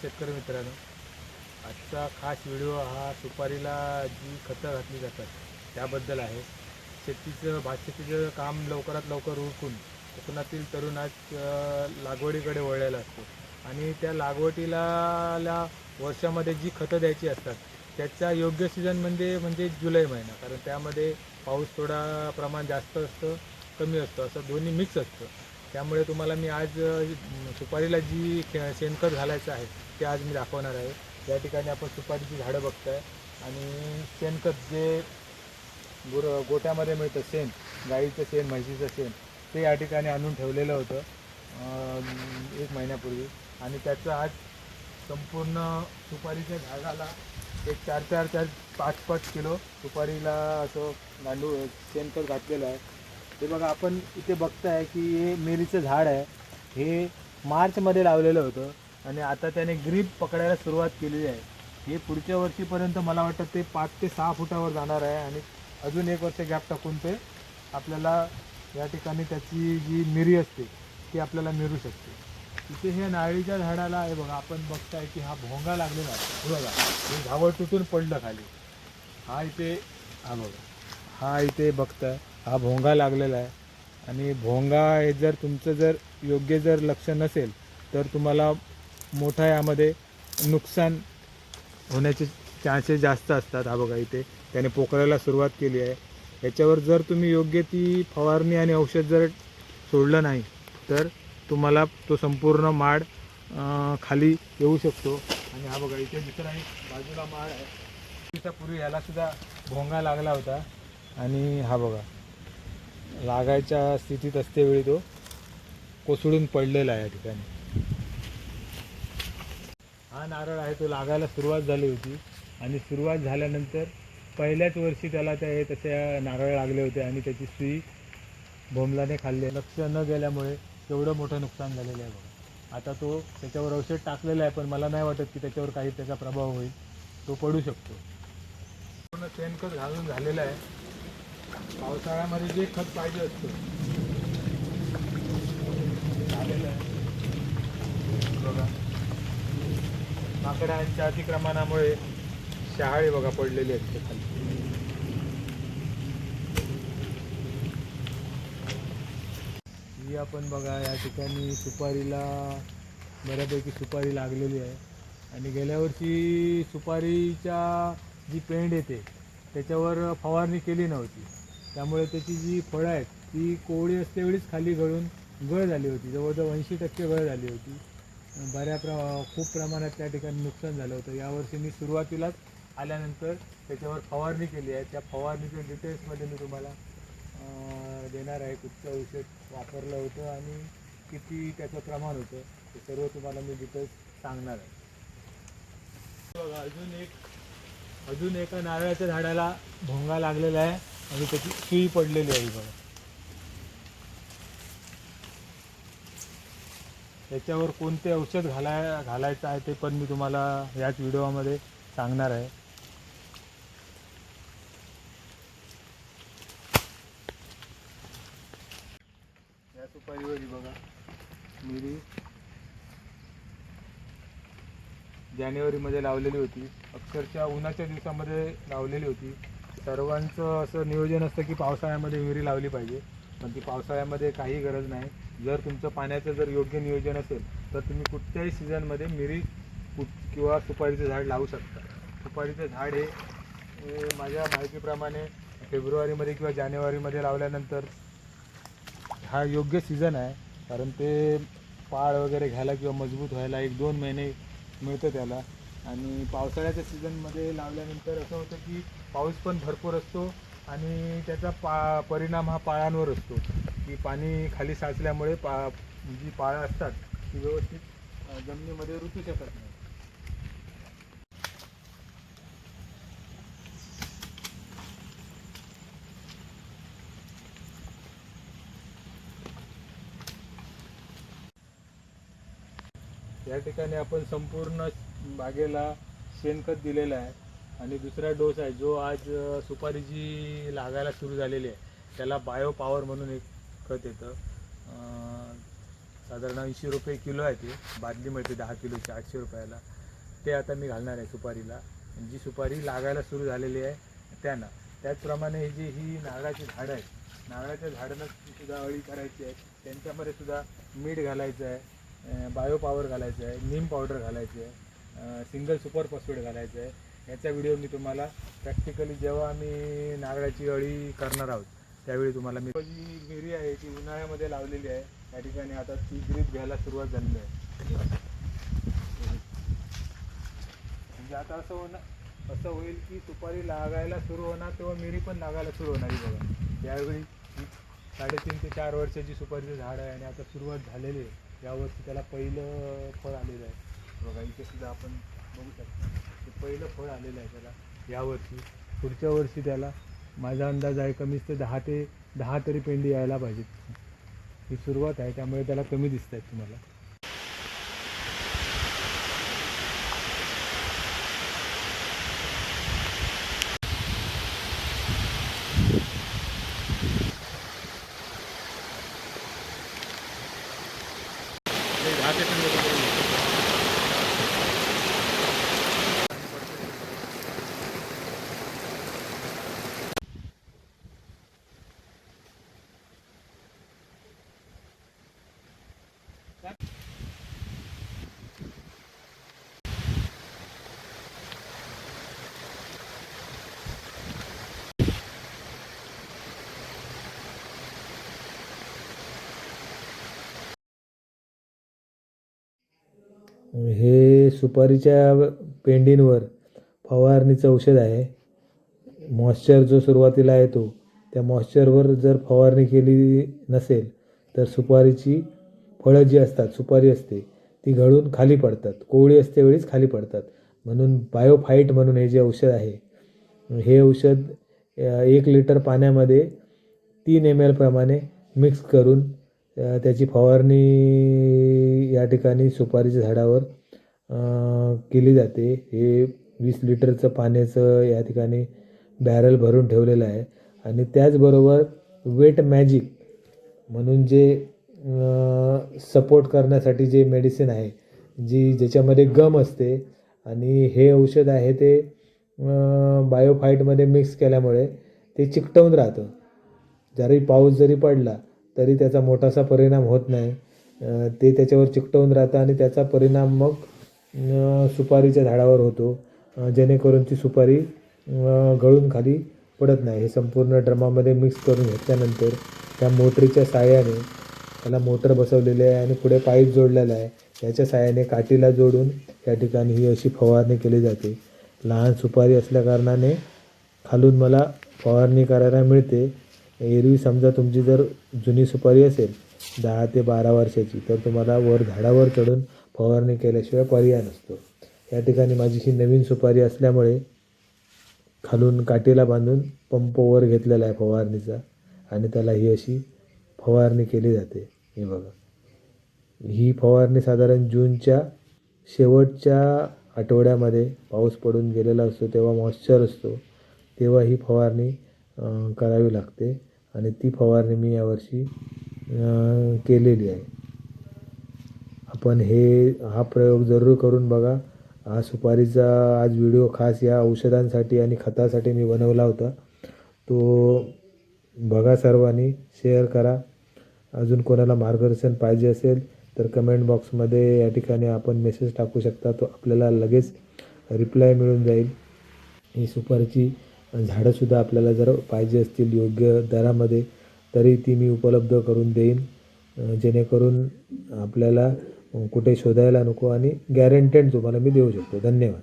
शेतकरी मित्रांनो आजचा खास व्हिडिओ हा सुपारीला जी खतं घातली जातात त्याबद्दल आहे. शेतीचं भात शेतीचं काम लवकरात लवकर उरकून कोकणातील तरुण आज लागवडीकडे वळलेला असतो. आणि त्या लागवडीला वर्षामध्ये जी खतं द्यायची असतात त्याचा योग्य सीझन म्हणजे म्हणजे जुलै महिना. कारण त्यामध्ये पाऊस थोडा प्रमाण जास्त असतं कमी असतं. असं दोन्ही मिक्स असतं. त्यामुळे तुम्हाला मी आज सुपारीला जी शेणखत घालायचं आहे ते आज मी दाखवणार आहे. या ठिकाणी आपण सुपारीची झाडं बघताय. आणि शेणखत जे गुर गोट्यामध्ये मिळतं शेण गाईचं शेण म्हशीचं शेण ते या ठिकाणी आणून ठेवलेलं होतं एक महिन्यापूर्वी. आणि त्याचं आज संपूर्ण सुपारीच्या झाडाला एक चार चार चार पाच पाच किलो सुपारीला असं गांडूळ शेणखत घातलेलं आहे. हे बघा आपण इथे बघताय की हे मिरीचं झाड आहे. हे मार्चमध्ये लावलेलं होतं आणि आता त्याने ग्रीप पकडायला सुरुवात केलेली आहे. हे पुढच्या वर्षीपर्यंत मला वाटतं ते पाच ते सहा फुटावर जाणार आहे आणि अजून एक वर्ष गॅप टाकून ते आपल्याला या ठिकाणी त्याची जी मिरी असते ती आपल्याला मिरू शकते. इथे हे नारळीच्या झाडाला आहे बघा आपण बघताय की हा भोंगा लागलेला आहे. बघा हे झावळ तुटून पडलं खाली. हा इथे हा बघा हा इथे बघताय. हा भोंगा लागलेला आहे. आणि भोंगा हे जर तुमचं जर योग्य जर लक्ष नसेल तर तुम्हाला मोठा यामध्ये नुकसान होण्याचे चान्सेस जास्त असतात. हा बघा इथे त्याने पोकळायला सुरुवात केली आहे. याच्यावर जर तुम्ही योग्य ती फवारणी आणि औषध जर सोडलं नाही तर तुम्हाला तो संपूर्ण माड खाली येऊ शकतो. आणि हा बघा इथे दुसरा एक बाजूला माड आहे. दिवसापूर्वी याला सुद्धा भोंगा लागला होता. आणि हा बघा. लागायच्या स्थितीत असतेवेळी तो कोसळून पडलेला आहे या ठिकाणी. हा नारळ आहे तो लागायला सुरुवात झाली होती आणि सुरुवात झाल्यानंतर पहिल्याच वर्षी त्याला त्या तसे नारळ लागले होते आणि त्याची सुई भोमलाने खाल्ली लक्ष न गेल्यामुळे तेवढं मोठं नुकसान झालेलं आहे बघा. आता तो त्याच्यावर औषध टाकलेलं आहे पण मला नाही वाटत की त्याच्यावर काही त्याचा प्रभाव होईल. तो पडू शकतो. पूर्ण शेणखत घालून झालेलं आहे. पावसाळ्यामध्ये जे खत पाहिजे असतं. झालेलं आहे. बघा. माकडांच्या अतिक्रमणामुळे शहाळी बघा पडलेली असते खाली. ही आपण बघा या ठिकाणी सुपारीला बऱ्यापैकी सुपारी लागलेली आहे. आणि गेल्या वर्षी सुपारीच्या जी पेंड येते त्याच्यावर फवारणी केली नव्हती. त्यामुळे त्याची जी फळं आहेत ती कोवळी असतेवेळीच खाली गळून गळ झाली होती. जवळजवळ ऐंशी टक्के गळ झाली होती. बऱ्या प्र खूप प्रमाणात त्या ठिकाणी नुकसान झालं होतं. यावर्षी मी सुरुवातीलाच आल्यानंतर त्याच्यावर फवारणी केली आहे. त्या फवारणीच्या डिटेल्समध्ये मी तुम्हाला देणार आहे कुठचं औषध वापरलं होतं आणि किती त्याचं प्रमाण होतं. ते सर्व तुम्हाला मी डिटेल्स सांगणार आहे. बघा अजून एक अजून एका नारळाच्या झाडाला भोंगा लागलेला आहे. आणि त्याची सुई पडलेली आहे बघा. याच्यावर कोणते औषध घालाय घालायचं आहे ते पण मी तुम्हाला याच व्हिडिओमध्ये सांगणार आहे. या सुपारीवरी बघा मिरी जानेवारीमध्ये लावलेली होती. अक्षरशः उन्हाच्या दिवसामध्ये लावलेली होती. सर्वांचं असं नियोजन असतं की पावसाळ्यामध्ये विहिरी लावली पाहिजे. पण ती पावसाळ्यामध्ये काही गरज नाही. जर तुमचं पाण्याचं जर योग्य नियोजन असेल तर तुम्ही कुठच्याही सीझनमध्ये मिरी किंवा सुपारीचं झाड लावू शकता. सुपारीचं झाड हे हे माझ्या माहितीप्रमाणे फेब्रुवारीमध्ये किंवा जानेवारीमध्ये लावल्यानंतर हा योग्य सीझन आहे. कारण ते पाळ वगैरे घ्यायला किंवा मजबूत व्हायला एक दोन महिने मिळतं त्याला. आणि पावसाळ्याच्या सीझनमध्ये लावल्यानंतर असं होतं की पाऊस पण भरपूर असतो आणि त्याचा पा परिणाम हा पाळांवर असतो. की पाणी खाली साचल्यामुळे पा जी पाळं असतात ती व्यवस्थित जमिनीमध्ये रुतू शकत नाही. या ठिकाणी आपण संपूर्ण बागेला शेणखत दिलेलं आहे. आणि दुसरा डोस आहे जो आज सुपारी जी लागायला सुरू झालेली आहे त्याला बायो पॉवर म्हणून एक खत येतं. साधारण ऐंशी रुपये किलो आहे ते. बादली मिळते दहा किलोची आठशे रुपयाला. ते आता मी घालणार आहे सुपारीला. जी सुपारी लागायला सुरू झालेली आहे त्यांना. त्याचप्रमाणे हे जी ही नारळाची झाडं आहेत नारळाच्या झाडांना सुद्धा अळी करायची आहे. त्यांच्यामध्ये सुद्धा मीठ घालायचं आहे बायो पॉवर घालायचं आहे नीम पावडर घालायची आहे सिंगल सुपर फॉस्फेट घालायचं आहे. याचा व्हिडिओ मी तुम्हाला प्रॅक्टिकली जेव्हा आम्ही नारळाची अळी करणार आहोत त्यावेळी तुम्हाला मी जी मिरी आहे ती उन्हाळ्यामध्ये लावलेली आहे त्या ठिकाणी आता ती ग्रीप घ्यायला सुरुवात झालेली आहे. म्हणजे आता असं होणार असं होईल की सुपारी लागायला सुरू होणार तेव्हा मिरी पण लागायला सुरू होणार आहे बघा. त्यावेळी साडेतीन ते चार वर्षाची सुपारीचं झाड आहे आणि आता सुरुवात झालेली आहे. यावर्षी त्याला पहिलं फळ आलेलं आहे. बघा इथे सुद्धा आपण बघू शकतो. पहिलं फळ आलेलं आहे त्याला यावर्षी. पुढच्या वर्षी त्याला माझा अंदाज आहे कमीच ते दहा ते दहा तरी पेंडी यायला पाहिजेत. ही सुरुवात आहे त्यामुळे त्याला कमी दिसत आहेत तुम्हाला ते दहा ते पंधरा रुपये येईल. हे सुपारीच्या पेंडींवर फवारणीचं औषध आहे. मॉइश्चर जो सुरुवातीला येतो त्या मॉइश्चरवर जर फवारणी केली नसेल तर सुपारीची फळं जी असतात सुपारी असते ती घडून खाली पडतात. कोवळी असते वेळीच खाली पडतात. म्हणून बायोफाईट म्हणून हे जे औषध आहे हे औषध एक लिटर पाण्यामध्ये तीन एम एल प्रमाणे मिक्स करून त्याची फवारणी या ठिकाणी सुपारीच्या झाडावर केली जाते. हे वीस लिटरचं पाण्याचं या ठिकाणी बॅरल भरून ठेवलेलं आहे. आणि त्याचबरोबर वेट मॅजिक म्हणून जे सपोर्ट करण्यासाठी जे मेडिसिन आहे जी ज्याच्यामध्ये गम असते आणि हे औषध आहे ते बायोफाईटमध्ये मिक्स केल्यामुळे ते चिकटवून राहतं. जरी पाऊस जरी पडला तरी त्याचा मोठासा परिणाम होत नाही. ते त्याच्यावर चिकटवून राहतं आणि त्याचा परिणाम मग सुपारीच्या झाडावर होतो. जेणेकरून ती सुपारी गळून खाली पडत नाही. हे संपूर्ण ड्रमामध्ये मिक्स करून घेतल्यानंतर त्या मोटरीच्या साह्याने त्याला मोटर बसवलेली आहे आणि पुढे पाईप जोडलेला आहे. याच्या साह्याने काठीला जोडून या ठिकाणी ही अशी फवारणी केली जाते. लहान सुपारी असल्याकारणाने खालून मला फवारणी करायला मिळते. एरवी समजा तुमची जर जुनी सुपारी असेल दहा ते बारा वर्षाची. तर तुम्हाला वर झाडावर चढून फवारणी केल्याशिवाय पर्याय नसतो. या ठिकाणी माझी ही नवीन सुपारी असल्यामुळे खालून काठीला बांधून पंप वर घेतलेला आहे फवारणीचा आणि त्याला ही अशी फवारणी केली जाते. हे बघा. ही फवारणी साधारण जूनच्या शेवटच्या आठवड्यामध्ये पाऊस पडून गेलेला असतो तेव्हा मॉइश्चर असतो तेव्हा ही फवारणी करावी लागते आणि ती फवारणी मी यावर्षी केलेली आहे. आपण हे हा प्रयोग जरूर करून बघा. हा सुपारीचा आज व्हिडिओ खास या औषधांसाठी आणि खतासाठी मी बनवला होता. तो बघा सर्वांनी शेअर करा. अजून कोणाला मार्गदर्शन पाहिजे असेल तर कमेंट बॉक्समध्ये या ठिकाणी आपण मेसेज टाकू शकता. तो आपल्याला लगेच रिप्लाय मिळून जाईल. ही सुपारीची झाडंसुद्धा आपल्याला जर पाहिजे असतील योग्य दरामध्ये तरी ती मी उपलब्ध करून देईन. जेणेकरून आपल्याला कुठे शोधायला नको आणि गॅरंटेड तुम्हाला मी देऊ शकतो. धन्यवाद.